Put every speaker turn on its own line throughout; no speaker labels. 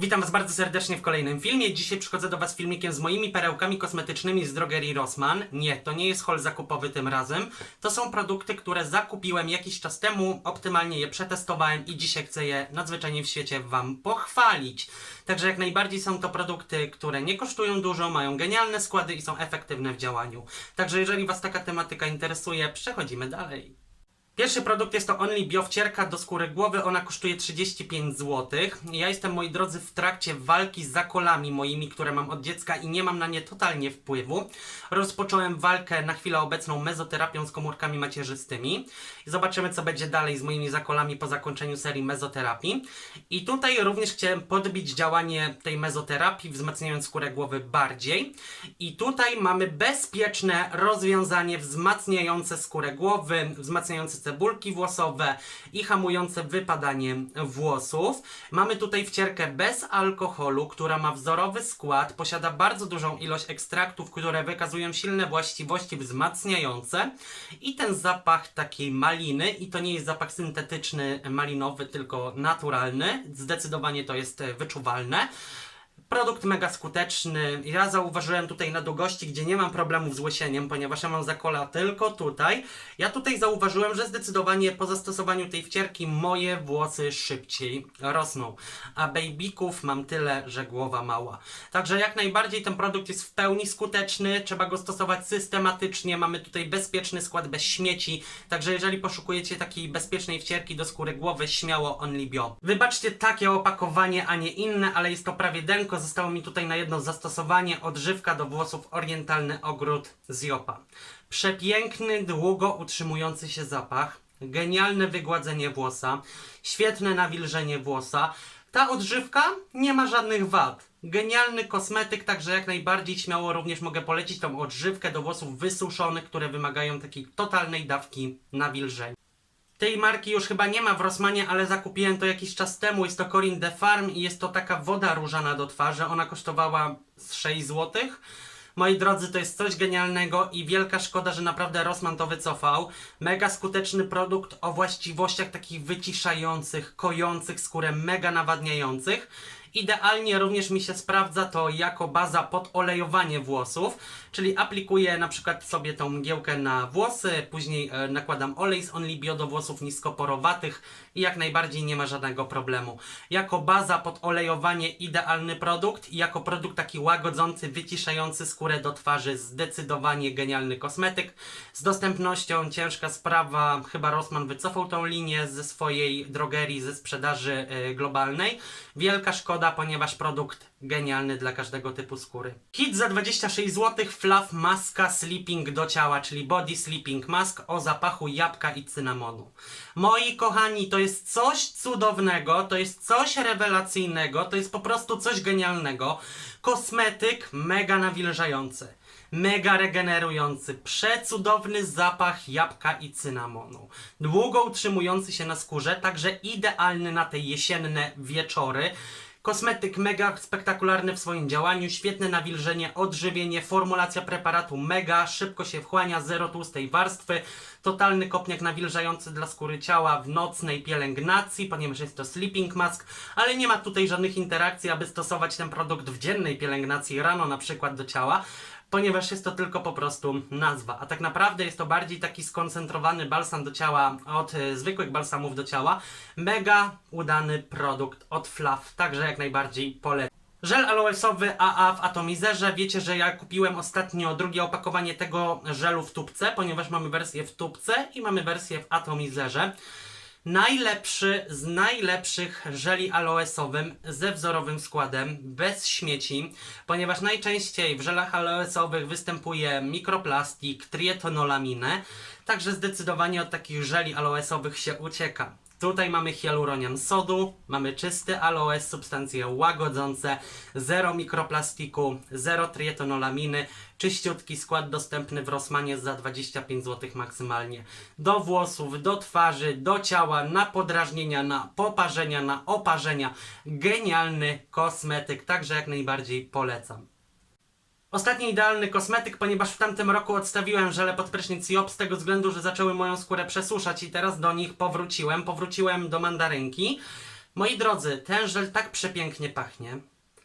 Witam Was bardzo serdecznie w kolejnym filmie. Dzisiaj przychodzę do Was filmikiem z moimi perełkami kosmetycznymi z drogerii Rossmann. Nie, to nie jest haul zakupowy tym razem. To są produkty, które zakupiłem jakiś czas temu, optymalnie je przetestowałem i dzisiaj chcę je nadzwyczajnie w świecie Wam pochwalić. Także jak najbardziej są to produkty, które nie kosztują dużo, mają genialne składy i są efektywne w działaniu. Także jeżeli Was taka tematyka interesuje, przechodzimy dalej. Pierwszy produkt jest to Only Bio wcierka do skóry głowy. Ona kosztuje 35 zł. Ja jestem, moi drodzy, w trakcie walki z zakolami moimi, które mam od dziecka i nie mam na nie totalnie wpływu. Rozpocząłem walkę na chwilę obecną mezoterapią z komórkami macierzystymi. I zobaczymy, co będzie dalej z moimi zakolami po zakończeniu serii mezoterapii. I tutaj również chciałem podbić działanie tej mezoterapii, wzmacniając skórę głowy bardziej. I tutaj mamy bezpieczne rozwiązanie wzmacniające skórę głowy, wzmacniające cebulki włosowe i hamujące wypadanie włosów. Mamy tutaj wcierkę bez alkoholu, która ma wzorowy skład, posiada bardzo dużą ilość ekstraktów, które wykazują silne właściwości wzmacniające i ten zapach takiej maliny i to nie jest zapach syntetyczny malinowy, tylko naturalny. Zdecydowanie to jest wyczuwalne. Produkt mega skuteczny. Ja zauważyłem tutaj na długości, gdzie nie mam problemów z łysieniem, ponieważ ja mam zakola tylko tutaj. Ja tutaj zauważyłem, że zdecydowanie po zastosowaniu tej wcierki moje włosy szybciej rosną. A babyków mam tyle, że głowa mała. Także jak najbardziej ten produkt jest w pełni skuteczny. Trzeba go stosować systematycznie. Mamy tutaj bezpieczny skład bez śmieci. Także jeżeli poszukujecie takiej bezpiecznej wcierki do skóry głowy, śmiało Only Bio. Wybaczcie takie opakowanie, a nie inne, ale jest to prawie denko. Zostało mi tutaj na jedno zastosowanie. Odżywka do włosów orientalny ogród z Jopa. Przepiękny, długo utrzymujący się zapach. Genialne wygładzenie włosa. Świetne nawilżenie włosa. Ta odżywka nie ma żadnych wad. Genialny kosmetyk, także jak najbardziej śmiało również mogę polecić tą odżywkę do włosów wysuszonych, które wymagają takiej totalnej dawki nawilżenia. Tej marki już chyba nie ma w Rossmanie, ale zakupiłem to jakiś czas temu. Jest to Corin de Farm i jest to taka woda różana do twarzy. Ona kosztowała z 6 zł. Moi drodzy, to jest coś genialnego i wielka szkoda, że naprawdę Rossmann to wycofał. Mega skuteczny produkt o właściwościach takich wyciszających, kojących skórę, mega nawadniających. Idealnie również mi się sprawdza to jako baza pod olejowanie włosów, czyli aplikuję na przykład sobie tą mgiełkę na włosy, później e, nakładam olej z Only Bio do włosów niskoporowatych i jak najbardziej nie ma żadnego problemu. Jako baza pod olejowanie idealny produkt i jako produkt taki łagodzący, wyciszający skórę do twarzy zdecydowanie genialny kosmetyk. Z dostępnością ciężka sprawa, chyba Rossmann wycofał tą linię ze swojej drogerii, ze sprzedaży e, globalnej. Wielka szkoda, ponieważ produkt genialny dla każdego typu skóry. Kit za 26 zł, Fluff Maska Sleeping do ciała, czyli Body Sleeping Mask o zapachu jabłka i cynamonu. Moi kochani, to jest coś cudownego, to jest coś rewelacyjnego, to jest po prostu coś genialnego. Kosmetyk mega nawilżający mega regenerujący, przecudowny zapach jabłka i cynamonu. Długo utrzymujący się na skórze, także idealny na te jesienne wieczory. Kosmetyk mega spektakularny w swoim działaniu, świetne nawilżenie, odżywienie, formulacja preparatu mega, szybko się wchłania, zero tłustej warstwy, totalny kopniak nawilżający dla skóry ciała w nocnej pielęgnacji, ponieważ jest to sleeping mask, ale nie ma tutaj żadnych interakcji, aby stosować ten produkt w dziennej pielęgnacji rano na przykład do ciała ponieważ jest to tylko po prostu nazwa. A tak naprawdę jest to bardziej taki skoncentrowany balsam do ciała od e, zwykłych balsamów do ciała. Mega udany produkt od Fluff, także jak najbardziej polecam. Żel aloesowy AA w atomizerze. Wiecie, że ja kupiłem ostatnio drugie opakowanie tego żelu w tubce, ponieważ mamy wersję w tubce i mamy wersję w atomizerze. Najlepszy z najlepszych żeli aloesowym ze wzorowym składem, bez śmieci, ponieważ najczęściej w żelach aloesowych występuje mikroplastik, trietynolaminę, także zdecydowanie od takich żeli aloesowych się ucieka. Tutaj mamy hialuronian sodu, mamy czysty aloes, substancje łagodzące, zero mikroplastiku, zero trietonolaminy, czyściutki skład dostępny w Rossmanie za 25 zł maksymalnie. Do włosów, do twarzy, do ciała, na podrażnienia, na poparzenia, na oparzenia. Genialny kosmetyk, także jak najbardziej polecam. Ostatni idealny kosmetyk, ponieważ w tamtym roku odstawiłem żele pod prysznic Job z tego względu, że zaczęły moją skórę przesuszać i teraz do nich powróciłem. Powróciłem do mandarynki. Moi drodzy, ten żel tak przepięknie pachnie.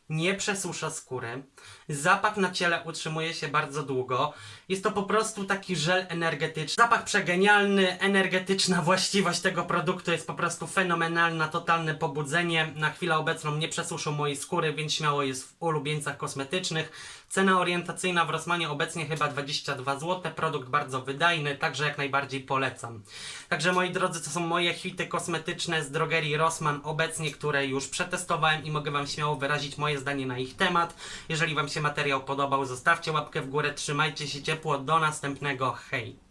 Nie przesusza skóry. Zapach na ciele utrzymuje się bardzo długo. Jest to po prostu taki żel energetyczny. Zapach przegenialny, energetyczna właściwość tego produktu jest po prostu fenomenalna, totalne pobudzenie. Na chwilę obecną nie przesuszył mojej skóry, więc śmiało jest w ulubieńcach kosmetycznych. Cena orientacyjna w Rossmanie obecnie chyba 22 zł. Produkt bardzo wydajny, także jak najbardziej polecam. Także moi drodzy, to są moje hity kosmetyczne z drogerii Rossmann obecnie, które już przetestowałem i mogę Wam śmiało wyrazić zdanie na ich temat. Jeżeli Wam się materiał podobał, zostawcie łapkę w górę, trzymajcie się ciepło, do następnego, hej!